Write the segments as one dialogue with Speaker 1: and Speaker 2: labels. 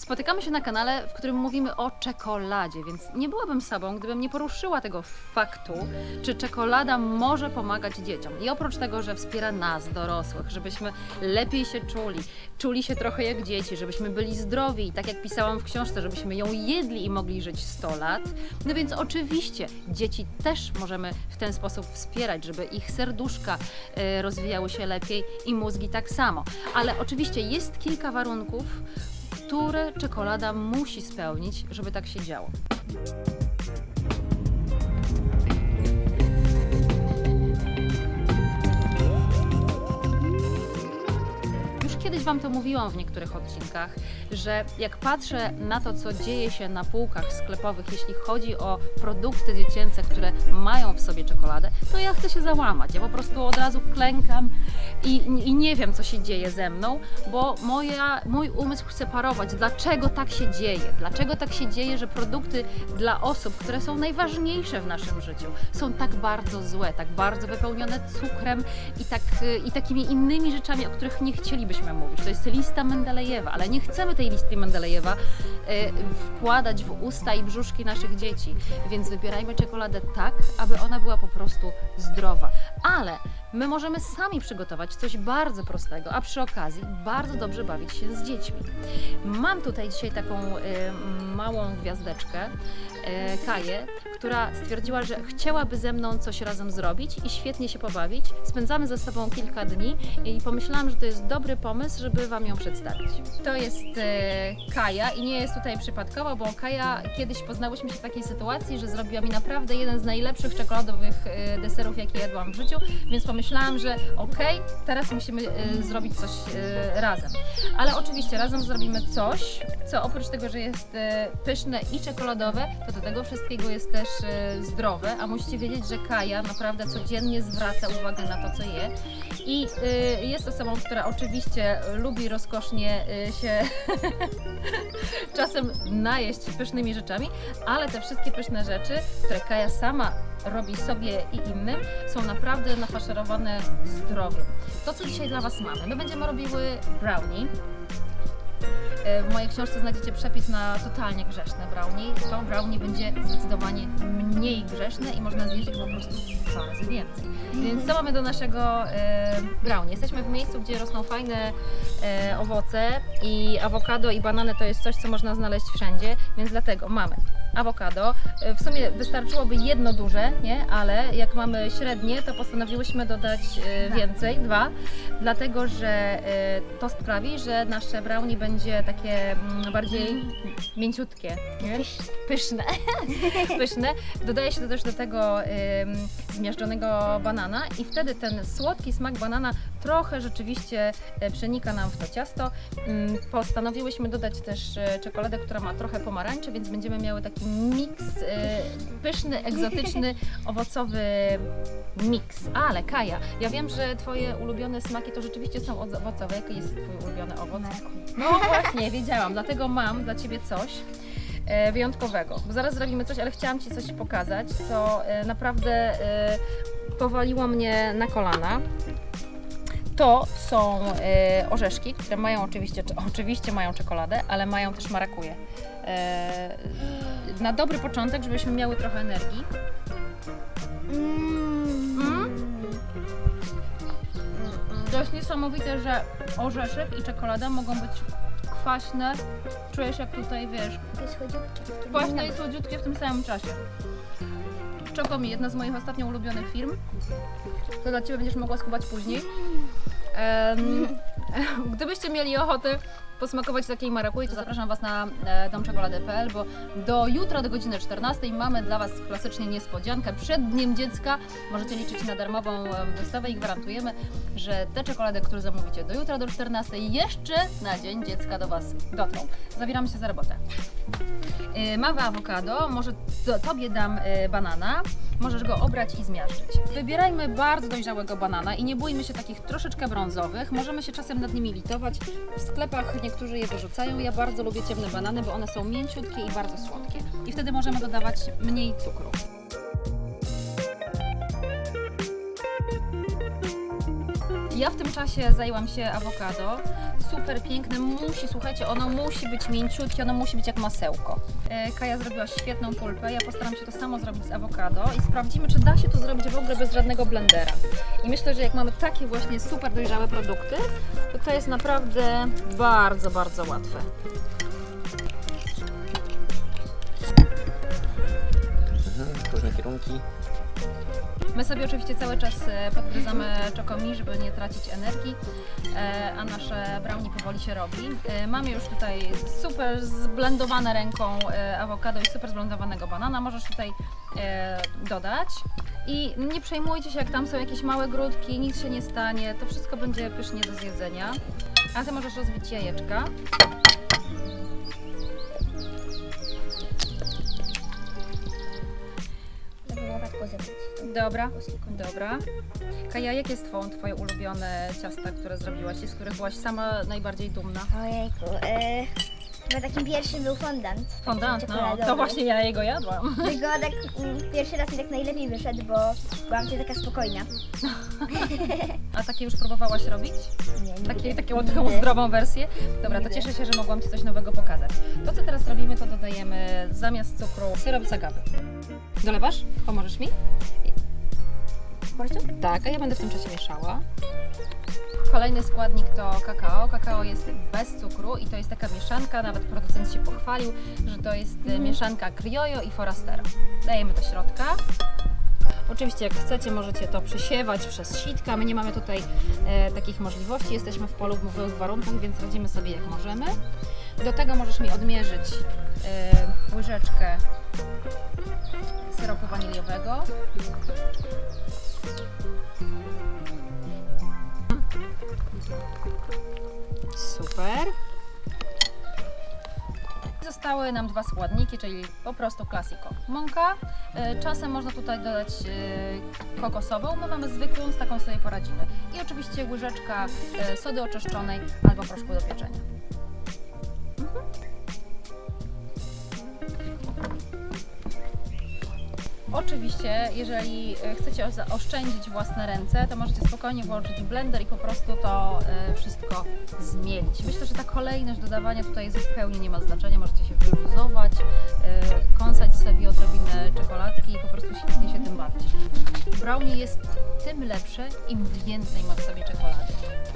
Speaker 1: Spotykamy się na kanale, w którym mówimy o czekoladzie, więc nie byłabym sobą, gdybym nie poruszyła tego faktu, czy czekolada może pomagać dzieciom. I oprócz tego, że wspiera nas, dorosłych, żebyśmy lepiej się czuli, czuli się trochę jak dzieci, żebyśmy byli zdrowi i tak jak pisałam w książce, żebyśmy ją jedli i mogli żyć 100 lat, no więc oczywiście dzieci też możemy w ten sposób wspierać, żeby ich serduszka e, rozwijały się lepiej i mózgi tak samo. Ale oczywiście jest kilka warunków, które czekolada musi spełnić, żeby tak się działo. Już kiedyś Wam to mówiłam w niektórych odcinkach, że jak patrzę na to, co dzieje się na półkach sklepowych, jeśli chodzi o produkty dziecięce, które mają w sobie czekoladę, to ja chcę się załamać. Ja po prostu od razu klękam i, i nie wiem, co się dzieje ze mną, bo moja, mój umysł chce parować, dlaczego tak się dzieje, dlaczego tak się dzieje, że produkty dla osób, które są najważniejsze w naszym życiu, są tak bardzo złe, tak bardzo wypełnione cukrem i, tak, i takimi innymi rzeczami, o których nie chcielibyśmy mówić. To jest lista Mendelejewa, ale nie chcemy tej listy Mendelejewa y, wkładać w usta i brzuszki naszych dzieci, więc wybierajmy czekoladę tak, aby ona była po prostu zdrowa. Ale my możemy sami przygotować coś bardzo prostego, a przy okazji bardzo dobrze bawić się z dziećmi. Mam tutaj dzisiaj taką y, małą gwiazdeczkę, y, Kaję, która stwierdziła, że chciałaby ze mną coś razem zrobić i świetnie się pobawić. Spędzamy ze sobą kilka dni i pomyślałam, że to jest dobry pomysł, żeby Wam ją przedstawić. To jest y, Kaja i nie jest tutaj przypadkowo, bo Kaja kiedyś poznałyśmy się w takiej sytuacji, że zrobiła mi naprawdę jeden z najlepszych czekoladowych y, deserów, jakie jadłam w życiu, więc pomyślałam, że okej, teraz musimy y, zrobić coś y, razem. Ale oczywiście razem zrobimy coś, co oprócz tego, że jest e, pyszne i czekoladowe, to do tego wszystkiego jest też e, zdrowe, a musicie wiedzieć, że Kaja naprawdę codziennie zwraca uwagę na to, co je. I e, jest osobą, która oczywiście lubi rozkosznie e, się czasem najeść pysznymi rzeczami, ale te wszystkie pyszne rzeczy, które Kaja sama robi sobie i innym, są naprawdę nafaszerowane zdrowiem. To, co dzisiaj dla Was mamy, my będziemy robiły brownie. E, W mojej książce znajdziecie przepis na totalnie grzeszne brownie. To brownie będzie zdecydowanie mniej grzeszne i można zjeść po prostu dwa razy więcej. Więc co mamy do naszego e, brownie? Jesteśmy w miejscu, gdzie rosną fajne e, owoce i awokado i banany to jest coś, co można znaleźć wszędzie, więc dlatego mamy awokado. E, W sumie wystarczyłoby jedno duże, nie? Ale jak mamy średnie, to postanowiłyśmy dodać e, więcej, dwa, dlatego że e, to sprawi, że nasze brownie będzie takie mm, bardziej mięciutkie, nie? pyszne. pyszne. Dodaje się też do tego zmiażdżonego banana i wtedy ten słodki smak banana trochę rzeczywiście przenika nam w to ciasto. Ym, Postanowiłyśmy dodać też czekoladę, która ma trochę pomarańczy, więc będziemy miały taki miks, e, pyszny, egzotyczny, owocowy miks. Ale Kaja, ja wiem, że Twoje ulubione smaki to rzeczywiście są owo- owocowe. Jaki jest Twój ulubiony owoc? No właśnie, wiedziałam, dlatego mam dla Ciebie coś e, wyjątkowego. Bo zaraz zrobimy coś, ale chciałam Ci coś pokazać, co e, naprawdę e, powaliło mnie na kolana. To są orzeszki, które mają oczywiście, czy- oczywiście mają czekoladę, ale mają też marakuję. Na dobry początek, żebyśmy miały trochę energii. Mm? To jest niesamowite, że orzeszek i czekolada mogą być kwaśne. Czujesz jak tutaj, wiesz, kwaśne i słodziutkie w tym samym czasie. Chocomi, jedna z moich ostatnio ulubionych firm. To dla Ciebie będziesz mogła skubać później. Em, gdybyście mieli ochotę posmakować takiej marakui, to zapraszam Was na e, domczekoladę.pl, bo do jutra do godziny 14 mamy dla Was klasycznie niespodziankę przed Dniem Dziecka. Możecie liczyć na darmową dostawę i gwarantujemy, że te czekolady, które zamówicie do jutra do 14 jeszcze na Dzień Dziecka do Was dotrą. Zabieramy się za robotę. E, Mamy awokado, może to, Tobie dam e, banana, możesz go obrać i zmiażdżyć. Wybierajmy bardzo dojrzałego banana i nie bójmy się takich troszeczkę brązowych, możemy się czasem nad nimi litować. W sklepach niektórzy je wyrzucają, ja bardzo lubię ciemne banany, bo one są mięciutkie i bardzo słodkie. I wtedy możemy dodawać mniej cukru. Ja w tym czasie zajęłam się awokado. Super piękne, musi, słuchajcie, ono musi być mięciutkie, ono musi być jak masełko. E, Kaja zrobiła świetną pulpę, ja postaram się to samo zrobić z awokado i sprawdzimy, czy da się to zrobić w ogóle bez żadnego blendera. I myślę, że jak mamy takie właśnie super dojrzałe produkty, to to jest naprawdę bardzo, bardzo łatwe.
Speaker 2: Mhm, różne kierunki.
Speaker 1: My sobie oczywiście cały czas e, podgryzamy czokomi, żeby nie tracić energii, e, a nasze brownie powoli się robi. E, Mamy już tutaj super zblendowane ręką awokado i super zblendowanego banana. Możesz tutaj dodać. I nie przejmujcie się, jak tam są jakieś małe grudki, nic się nie stanie. To wszystko będzie pysznie do zjedzenia. A Ty możesz rozbić jajeczka. Dobra, dobra. Kaja, jakie jest twą, Twoje ulubione ciasta, które zrobiłaś i z których byłaś sama najbardziej dumna?
Speaker 3: Ojejku, e, chyba takim pierwszym był fondant.
Speaker 1: Fondant, no, to
Speaker 3: czekoladowy.
Speaker 1: właśnie ja jego jadłam.
Speaker 3: Tylko tak mm, pierwszy raz mi tak najlepiej wyszedł, bo byłam wtedy taka spokojna.
Speaker 1: A takie już próbowałaś robić?
Speaker 3: Nie, nie
Speaker 1: Takie, taką taką zdrową wersję? Dobra, to
Speaker 3: Nigdy.
Speaker 1: cieszę się, że mogłam Ci coś nowego pokazać. To, co teraz robimy, to dodajemy zamiast cukru syrop z agawy. Dolewasz? Pomożesz mi?
Speaker 3: Bardzo?
Speaker 1: Tak, a ja będę w tym czasie mieszała. Kolejny składnik to kakao. Kakao jest bez cukru i to jest taka mieszanka, nawet producent się pochwalił, że to jest e, mieszanka Criollo i Forastero. Dajemy do środka. Oczywiście jak chcecie możecie to przesiewać przez sitka. My nie mamy tutaj e, takich możliwości. Jesteśmy w polu w warunkach, więc radzimy sobie jak możemy. Do tego możesz mi odmierzyć e, łyżeczkę syropu waniliowego. Super. Zostały nam dwa składniki, czyli po prostu klasiko. Mąka, e, czasem można tutaj dodać e, kokosową, my mamy zwykłą, z taką sobie poradzimy. I oczywiście łyżeczka e, sody oczyszczonej albo proszku do pieczenia. Oczywiście, jeżeli e, chcecie zaoszczędzić własne ręce, to możecie spokojnie włożyć w blender i po prostu to e, wszystko zmielić. Myślę, że ta kolejność dodawania tutaj zupełnie nie ma znaczenia. Możecie się wyluzować, e, kąsać sobie odrobinę czekoladki i po prostu świetnie się tym bawić. Brownie jest tym lepsze, im więcej ma w sobie czekolady.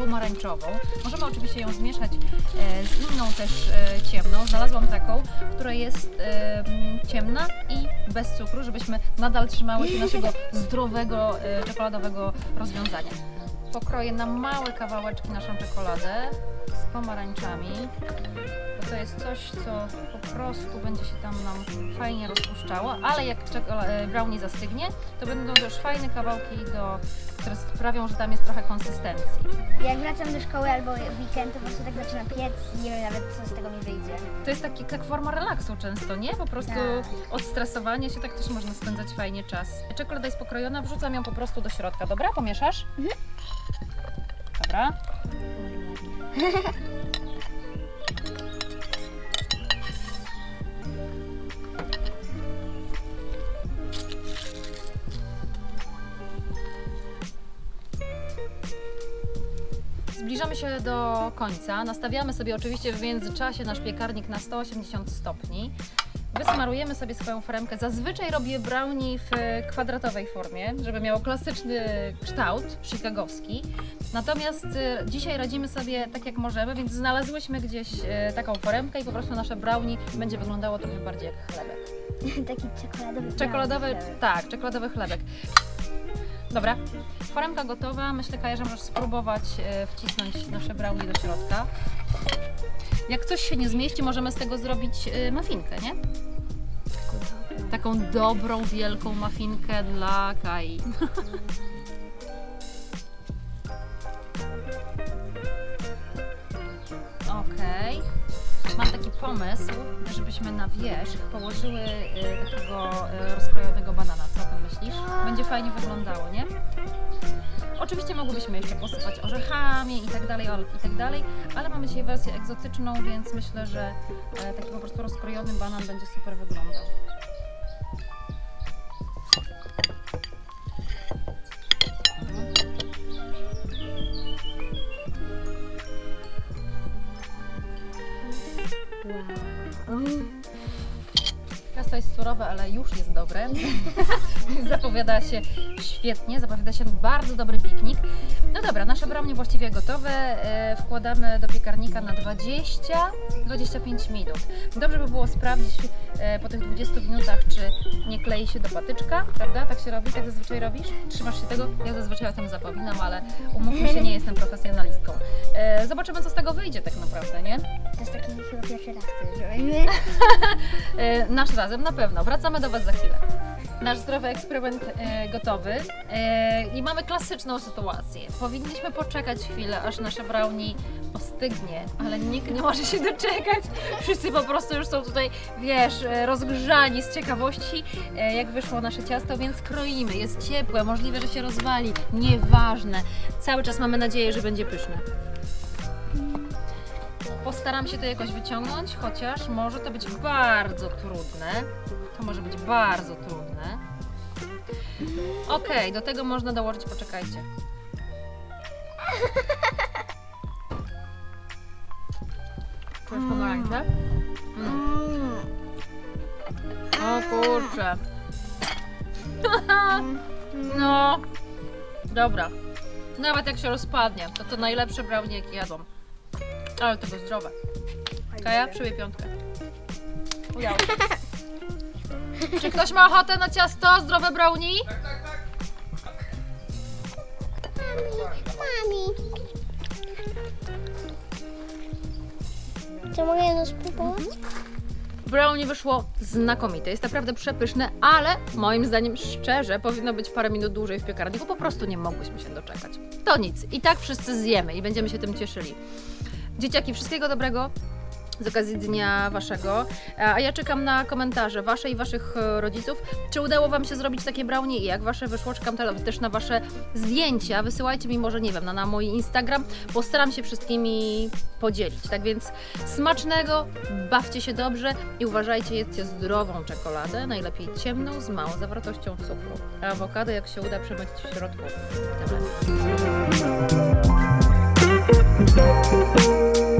Speaker 1: Pomarańczową. Możemy oczywiście ją zmieszać e, z inną też e, ciemną. Znalazłam taką, która jest e, ciemna i bez cukru, żebyśmy nadal trzymały się naszego zdrowego, czekoladowego rozwiązania. Pokroję na małe kawałeczki naszą czekoladę z pomarańczami. To jest coś, co po prostu będzie się tam nam fajnie rozpuszczało, ale jak e, brownie zastygnie, to będą też fajne kawałki, do, które sprawią, że tam jest trochę konsystencji.
Speaker 3: Jak wracam do szkoły albo weekend, to po prostu tak zaczynam piec i nie wiem nawet co z tego mi wyjdzie.
Speaker 1: To jest taki, jak forma relaksu często, nie? Po prostu
Speaker 3: Tak.
Speaker 1: od stresowania się tak też można spędzać fajnie czas. Czekolada jest pokrojona, wrzucam ją po prostu do środka, dobra? Pomieszasz? Dobra. Zbliżamy się do końca. Nastawiamy sobie oczywiście w międzyczasie nasz piekarnik na 180 stopni. Wysmarujemy sobie swoją foremkę. Zazwyczaj robię brownie w kwadratowej formie, żeby miało klasyczny kształt chicagowski. Natomiast e, dzisiaj radzimy sobie tak jak możemy, więc znalazłyśmy gdzieś e, taką foremkę i po prostu nasze brownie będzie wyglądało trochę bardziej jak chlebek.
Speaker 3: Taki czekoladowy.
Speaker 1: Czekoladowy, tak, czekoladowy chlebek. Dobra, foremka gotowa. Myślę, Kaja, że możesz spróbować e, wcisnąć nasze brownie do środka. Jak coś się nie zmieści, możemy z tego zrobić e, mafinkę, nie? Taką dobrą, wielką mafinkę dla Kai. Okej. Mam taki pomysł, żebyśmy na wierzch położyły e, takiego rozkrojonego banana. Co o tym myślisz? Będzie fajnie wyglądało, nie? Oczywiście mogłybyśmy jeszcze posypać orzechami i tak dalej, i tak dalej, ale mamy dzisiaj wersję egzotyczną, więc myślę, że e, taki po prostu rozkrojony banan będzie super wyglądał. Wow. Ciasto jest surowe, ale już jest dobre. zapowiada się świetnie, zapowiada się bardzo dobry piknik. No dobra, nasze brownie właściwie gotowe. E, wkładamy do piekarnika na 20-25 minut. Dobrze by było sprawdzić po tych 20 minutach, czy nie klei się do patyczka, prawda? Tak się robi, tak zazwyczaj robisz? Trzymasz się tego? Ja zazwyczaj o tym zapominam, ale umówmy się, nie jestem profesjonalistką. E, zobaczymy, co z tego wyjdzie tak naprawdę, nie?
Speaker 3: To jest taki chyba pierwszy raz, który zrobimy.
Speaker 1: E, nasz razem na pewno. Wracamy do Was za chwilę. Nasz zdrowy eksperyment e, gotowy e, i mamy klasyczną sytuację. Powinniśmy poczekać chwilę, aż nasze brownie ostygnie, ale nikt nie może się doczekać. Wszyscy po prostu już są tutaj, wiesz, e, rozgrzani z ciekawości, e, jak wyszło nasze ciasto, więc kroimy. Jest ciepłe, możliwe, że się rozwali. Nieważne. Cały czas mamy nadzieję, że będzie pyszne. Postaram się to jakoś wyciągnąć, chociaż może to być bardzo trudne. To może być bardzo trudne. Okej, do tego można dołożyć, poczekajcie. Czujesz pomarańcze? Mm. O kurczę. No. Dobra. Nawet jak się rozpadnie, to to najlepsze brownie jakie jadłam. Ale tego zdrowe. Kaja, przybij piątkę. Udało się. Czy ktoś ma ochotę na ciasto, zdrowe brownie?
Speaker 3: Mami. Co mogę jedno spróbować?
Speaker 1: Brownie wyszło znakomite, jest naprawdę przepyszne, ale moim zdaniem szczerze powinno być parę minut dłużej w piekarniku, po prostu nie mogłyśmy się doczekać. To nic, i tak wszyscy zjemy i będziemy się tym cieszyli. Dzieciaki, wszystkiego dobrego z okazji dnia waszego, a ja czekam na komentarze wasze i waszych e, rodziców. Czy udało wam się zrobić takie brownie i jak wasze wyszło? Czekam te- też na wasze zdjęcia. Wysyłajcie mi może, nie wiem, na, na mój Instagram. Postaram się wszystkimi podzielić. Tak więc smacznego, bawcie się dobrze i uważajcie, jedzcie zdrową czekoladę, najlepiej ciemną, z małą zawartością cukru. A awokado, jak się uda przemycić w środku, tym Thank you.